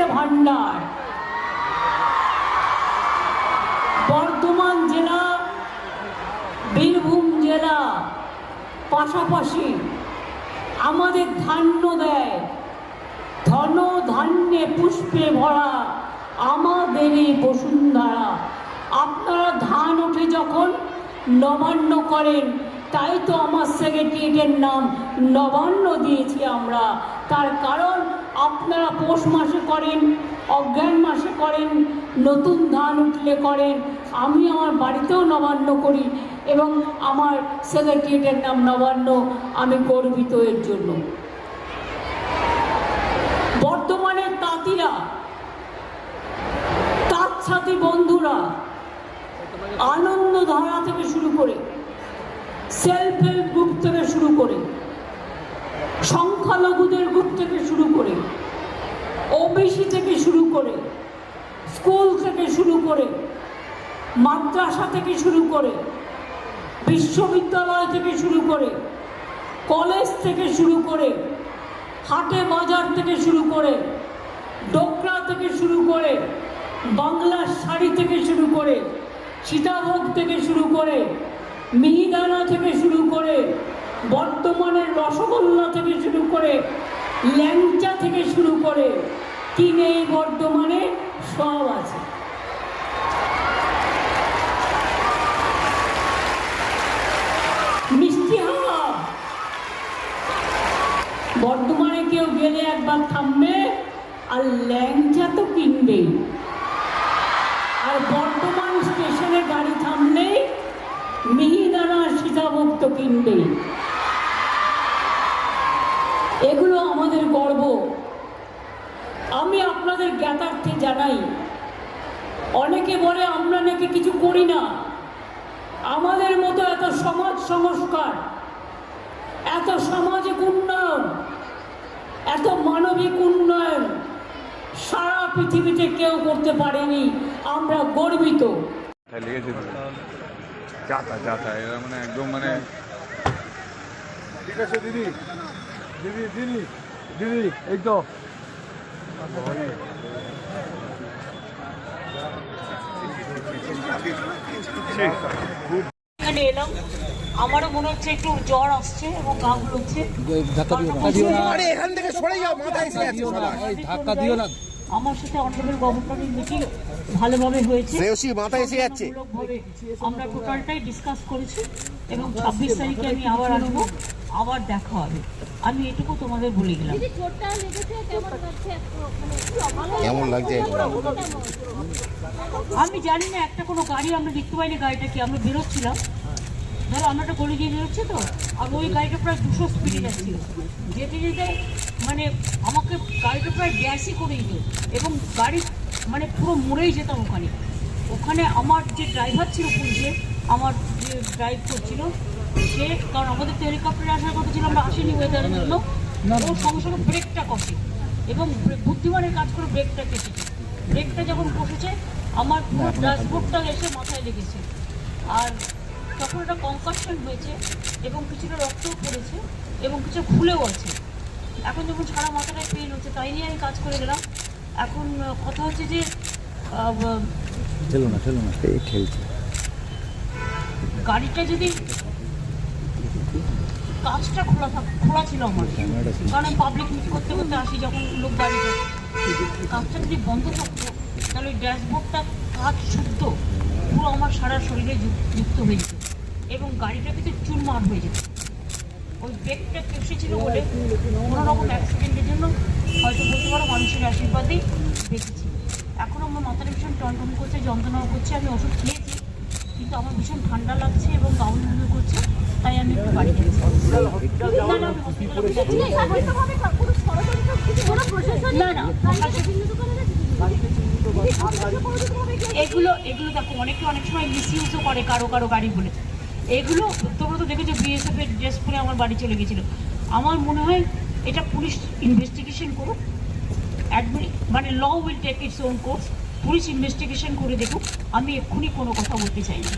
রক্তের ভাণ্ডার বর্ধমান জেলা, বীরভূম জেলা, পাশাপাশি আমাদের ধান্য দেয়। ধন ধান্যে পুষ্পে ভরা আমাদের এই বসুন্ধরা। আপনারা ধান ওঠে যখন নবান্ন করেন তাই তো আমার সেক্রেটারিয়েটের নাম নবান্ন দিয়েছি আমরা। তার কারণ আপনারা পৌষ মাসে করেন, অজ্ঞান মাসে করেন, নতুন ধান উঠলে করেন, আমি আমার বাড়িতেও নবান্ন করি এবং আমার সেক্রেটারিয়েটের নাম নবান্ন, আমি গর্বিত এর জন্য। বর্তমানের তাঁতিরা তাঁত সাথী বন্ধুরা আনন্দ ধারা থেকে শুরু করে সেলফ হেল্প গ্রুপ থেকে শুরু করে সংখ্যালঘুদের গ্রুপ থেকে শুরু করে ওবিসি থেকে শুরু করে স্কুল থেকে শুরু করে মাদ্রাসা থেকে শুরু করে বিশ্ববিদ্যালয় থেকে শুরু করে কলেজ থেকে শুরু করে হাটে বাজার থেকে শুরু করে ডোকরা থেকে শুরু করে বাংলার শাড়ি থেকে শুরু করে সীতাভোগ থেকে শুরু করে থেকে শুরু করে বর্তমানের রসগোল্লা থেকে শুরু করে ল্যাংচা থেকে শুরু করে কি নেই বর্তমানে সব আছে। মিষ্টি হাওয়া। বর্ধমানে কেউ গেলে একবার থামবে আর ল্যাংচা তো কিনবেই। আর কিনবেই এগুলো আমাদের গর্ব। আমি আপনাদের জ্ঞাতার্থে জানাই, অনেকে বলে আমরা নাকি কিছু করি না। আমাদের মতো এত সমাজ সংস্কার, এত সামাজিক উন্নয়ন, এত মানবিক উন্নয়ন সারা পৃথিবীতে কেউ করতে পারেনি। আমরা গর্বিত? যাতা যাতা, এরা মানে একদম মানে ঠিক আছে দিদি। দিদি দিদি দিদি এই তো। এখানে এলাম। আমারও মনে হচ্ছে একটু জ্বর আসছে এবং গা গুলোচ্ছে। আরে এখান থেকে সরে যাও মাথা এসে যাচ্ছে ধাক্কা দিও না। আমার সাথে অন্যদের গভর্নমেন্ট মিটিং ভালোভাবে হয়েছে। শ্রেয়সী মাথা এসে যাচ্ছে। আমরা টোটালটাই ডিসকাস করেছি এবং ছাব্বিশ তারিখে আমি আবার আসব। আবার দেখা হবে। আমি এটুকু তোমাদের বলে গেলাম কেমন লাগছে মানে কি ভালো কেমন লাগছে? আমি জানি না একটা কোনো গাড়ি আমরা দেখতে পাইনি গাড়িটা কি আমরা বেরোচ্ছিলাম। ধরো আমরা একটা গলি দিয়ে বেরোচ্ছি তো আর ওই গাড়িটা প্রায় দুশো স্পিডে যাচ্ছিল যেতে যেতে মানে আমাকে গাড়িটা প্রায় গ্যাসই করে দিত। এবং গাড়ি মানে পুরো মরেই যেতাম ওখানে। ওখানে আমার যে ড্রাইভার ছিল পুলিশে আমার যে ড্রাইভ করছিল সে কারণ আমাদের তো হেলিকপ্টারে আসার কথা ছিল আমরা আসিনি ওয়েদারের জন্য। ওর সঙ্গে সঙ্গে ব্রেকটা কষে এবং বুদ্ধিমানের কাজ করে ব্রেকটা কেটেছে ব্রেকটা যখন বসেছে আমার পুরো ড্যাশবোর্ডটা এসে মাথায় লেগেছে। আর তখন একটা কনকাশন হয়েছে এবং কিছুটা রক্তও পড়েছে এবং কিছু ফুলেও আছে। এখন যখন সারা মাথাটায় পেন হচ্ছে তাই নিয়ে আমি কাজ করে গেলাম। এখন কথা হচ্ছে যে খেলো না খেলো না। এই খেলছে গাড়িটা যদি কাজটা খোলা থাক, খোলা ছিল আমার। কারণ আমি পাবলিক মিট করতে করতে আসি যখন লোক গাড়িতে কাজটা যদি বন্ধ থাকতো, তাহলে ওই ড্যাশবোর্ডটা কাজ শুদ্ধ, পুরো আমার সারা শরীরে যুক্ত হয়ে যেত। এবং গাড়িটা কিন্তু চুরমার হয়ে যেত। ওই ব্রেকটা ছিল বলে কোনো রকম অ্যাক্সিডেন্টের জন্য হয়তো বলতে পারো মানুষের আশীর্বাদেই বেঁচেছি এখন আমার মাথাটা ভীষণ টনটন করছে, যন্ত্রণাও করছে, আমি ওষুধ খেয়েছি কিন্তু আমার ভীষণ ঠান্ডা লাগছে এবং গাউন মুভি করছে তাই আমি একটু বাড়ি না না কিছু কোনো প্রশাসন না না। এগুলো এগুলো দেখো অনেকে অনেক সময় মিসইউজও করে কারও কারও গাড়ি বলে। এগুলো তোমরা তো দেখেছ বিএসএফ এর ড্রেস পরে আমার বাড়ি চলে গেছিল। আমার মনে হয় এটা পুলিশ ইনভেস্টিগেশন করুক। অ্যাডমি- মানে law will take its own course police investigation করে দেখুক আমি এক্ষুনি কোনো কথা বলতে চাই না।